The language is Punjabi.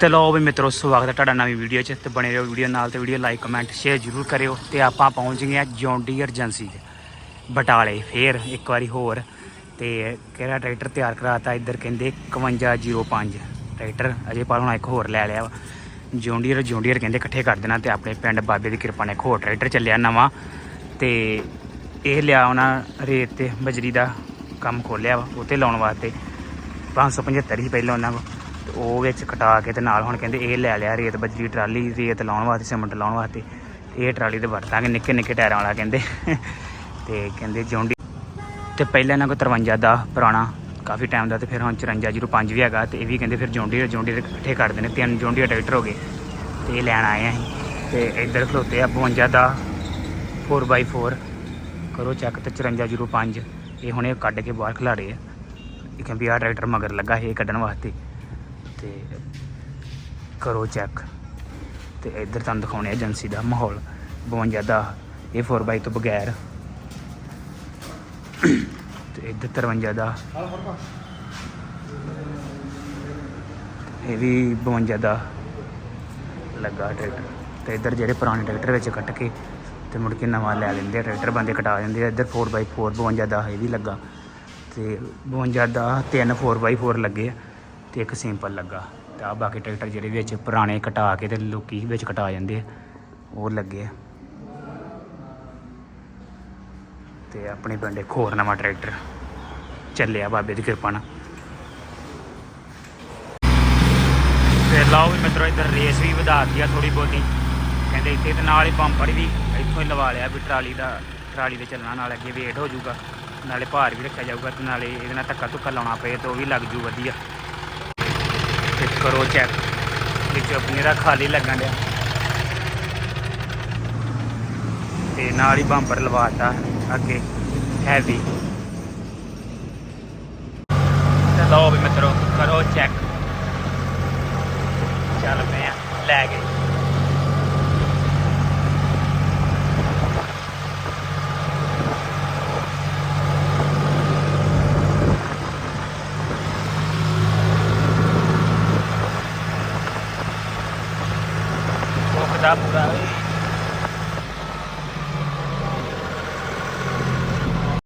ਤੇ ਲਓ ਵੀ ਮਿੱਤਰੋ ਸਵਾਗਤ ਹੈ ਤੁਹਾਡਾ ਨਵੀਂ ਵੀਡੀਓ 'ਚ ਤੇ ਬਣੇ ਰਹੋ ਵੀਡੀਓ ਨਾਲ ਤੇ ਵੀਡੀਓ ਲਾਈਕ ਕਮੈਂਟ ਸ਼ੇਅਰ ਜ਼ਰੂਰ ਕਰਿਓ ਤੇ ਆਪਾਂ ਪਹੁੰਚ ਗਏ ਆ ਜੌਂਡੀ ਏਜੰਸੀ 'ਚ ਬਟਾਲੇ, ਫੇਰ ਇੱਕ ਵਾਰੀ ਹੋਰ ਤੇ ਕਿਹੜਾ ਟਰੈਕਟਰ ਤਿਆਰ ਕਰਾਤਾ, ਇੱਧਰ ਕਹਿੰਦੇ 5105 ਟਰੈਕਟਰ ਅਜੇ ਪਰ ਹੁਣ ਇੱਕ ਹੋਰ ਲੈ ਲਿਆ ਵਾ। ਜੌਂਡੀਅਰ ਜੌਂਡੀਅਰ ਕਹਿੰਦੇ ਇਕੱਠੇ ਕਰ ਦੇਣਾ ਤੇ ਆਪਣੇ ਪਿੰਡ ਬਾਬੇ ਦੀ ਕਿਰਪਾ ਨਾਲ ਇੱਕ ਹੋਰ ਟਰੈਕਟਰ ਚੱਲਿਆ ਨਵਾਂ ਤੇ ਇਹ ਲਿਆ ਉਹਨਾਂ ਰੇਤ ਤੇ ਬਜਰੀ ਦਾ ਕੰਮ ਖੋਲਿਆ ਵਾ, ਉਹ ਤੇ ਲਾਉਣ ਵਾਸਤੇ 575 ਹੀ ਪਹਿਲਾਂ ਉਹਨਾਂ ਕੋਲ। ਉਹ ਵਿੱਚ ਕਟਾ ਕੇ ਤੇ ਨਾਲ ਹੁਣ ਕਹਿੰਦੇ ਇਹ ਲੈ ਲਿਆ ਰੇਤ ਬੱਜਰੀ ਟਰਾਲੀ, ਰੇਤ ਲਾਉਣ ਵਾਸਤੇ, ਸੀਮੈਂਟ ਲਾਉਣ ਵਾਸਤੇ। ਇਹ ਟਰਾਲੀ ਤੇ ਵਰਤਾਂਗੇ ਨਿੱਕੇ ਨਿੱਕੇ ਟਾਇਰਾਂ ਵਾਲਾ ਕਹਿੰਦੇ। ਤੇ ਕਹਿੰਦੇ ਜੌਂਡੀ ਤੇ ਪਹਿਲਾਂ ਇਹਨਾਂ ਕੋਲ 53 ਦਾ ਪੁਰਾਣਾ ਕਾਫੀ ਟਾਈਮ ਦਾ ਤੇ ਫਿਰ ਹੁਣ 5405 ਵੀ ਹੈਗਾ ਤੇ ਇਹ ਵੀ ਕਹਿੰਦੇ ਫਿਰ ਜੌਂਡੀ ਜੌਂਡੀ ਦੇ ਇਕੱਠੇ ਕਰ ਨੇ, ਤਿੰਨ ਜੌਂਡੀ ਟਰੈਕਟਰ ਹੋ ਗਏ। ਤੇ ਇਹ ਲੈਣ ਆਏ ਆ ਅਸੀਂ। ਤੇ ਇੱਧਰ ਖਲੋਤੇ ਆ 52 ਦਾ 4x4 ਕਰੋ ਚੈੱਕ ਤੇ 5405 ਇਹ ਹੁਣੇ ਕੱਢ ਕੇ ਬਾਹਰ ਖਿਲਾੜੇ ਆ। ਇਹ ਕਹਿੰਦੇ ਆ ਟਰੈਕਟਰ ਮਗਰ ਲੱਗਾ ਇਹ ਕੱਢਣ ਵਾਸਤੇ। ਤੇ ਕਰੋ ਚੈੱਕ ਤੇ ਇੱਧਰ ਤੁਹਾਨੂੰ ਦਿਖਾਉਣੇ ਏਜੰਸੀ ਦਾ ਮਾਹੌਲ। 52 ਦਾ, ਇਹ 4x ਤੋਂ ਬਗੈਰ। ਤੇ ਇੱਧਰ 53 ਦਾ। ਇਹ ਵੀ 52 ਦਾ ਲੱਗਾ ਟਰੈਕਟਰ। ਤੇ ਇੱਧਰ ਜਿਹੜੇ ਪੁਰਾਣੇ ਟਰੈਕਟਰ ਵਿੱਚ ਕੱਟ ਕੇ ਤੇ ਮੁੜ ਕੇ ਨਵਾਂ ਲੈ ਲੈਂਦੇ ਆ, ਟਰੈਕਟਰ ਬੰਦੇ ਕਟਾ ਜਾਂਦੇ ਆ। ਇੱਧਰ 4x4 52 ਦਾ ਇਹ ਵੀ ਲੱਗਾ। ਤੇ 52 ਦਾ ਤਿੰਨ 4x4 ਲੱਗੇ ਆ। ਤੇ ਇੱਕ ਸਿੰਪਲ ਲੱਗਾ। ਤੇ ਆ ਬਾਕੀ ਟਰੈਕਟਰ ਜਿਹੜੇ ਵਿੱਚ ਪੁਰਾਣੇ ਕਟਾ ਕੇ ਤੇ ਲੋਕੀ ਵਿੱਚ ਕਟਾ ਜਾਂਦੇ ਆ। ਉਹ ਲੱਗੇ ਆ। ਤੇ ਆਪਣੇ ਪਿੰਡ ਇੱਕ ਹੋਰ ਨਵਾਂ ਟਰੈਕਟਰ ਚੱਲਿਆ ਬਾਬੇ ਦੀ ਕਿਰਪਾ ਨਾਲ। ਤੇ ਲਾਓ ਵੀ ਮਿੱਤਰੋ, ਇੱਧਰ ਰੇਸ ਵੀ ਵਧਾਤੀ ਆ ਥੋੜੀ ਬਹੁਤੀ। ਕਹਿੰਦੇ ਇੱਥੇ ਤੇ ਨਾਲ ਹੀ ਬੰਪਰ ਵੀ ਇੱਥੋਂ ਹੀ ਲਵਾ ਲਿਆ ਵੀ ਟਰਾਲੀ ਦਾ, ਟਰਾਲੀ ਦੇ ਚੱਲਣਾ, ਨਾਲ ਅੱਗੇ ਵੇਟ ਹੋ ਜਾਊਗਾ। ਨਾਲੇ ਭਾਰ ਵੀ ਰੱਖਿਆ ਜਾਊਗਾ ਤੇ ਨਾਲੇ ਇਹਦੇ ਨਾਲ ਧੱਕਾ ਧੁੱਕਾ ਲਾਉਣਾ ਪਏ ਤੇ ਉਹ ਵੀ ਲੱਗ ਜੂ ਵਧੀਆ। ਕਰੋ ਚੈੱਕ। ਵਿੱਚੋਂ ਮੇਰਾ ਖਾਲੀ ਲੱਗਣ ਡਿਆ। ਤੇ ਨਾਲ ਹੀ ਬੰਪਰ ਲਵਾਤਾ ਅੱਗੇ ਹੈਵੀ ਤੇ ਲਓ ਵੀ ਮਿੱਤਰੋ, ਕਰੋ ਚੈੱਕ। ਚੱਲ ਪਏ ਆ, ਲੈ ਗਏ। ਭੁੱਖ ਦਾ ਪੂਰਾ ਓਏ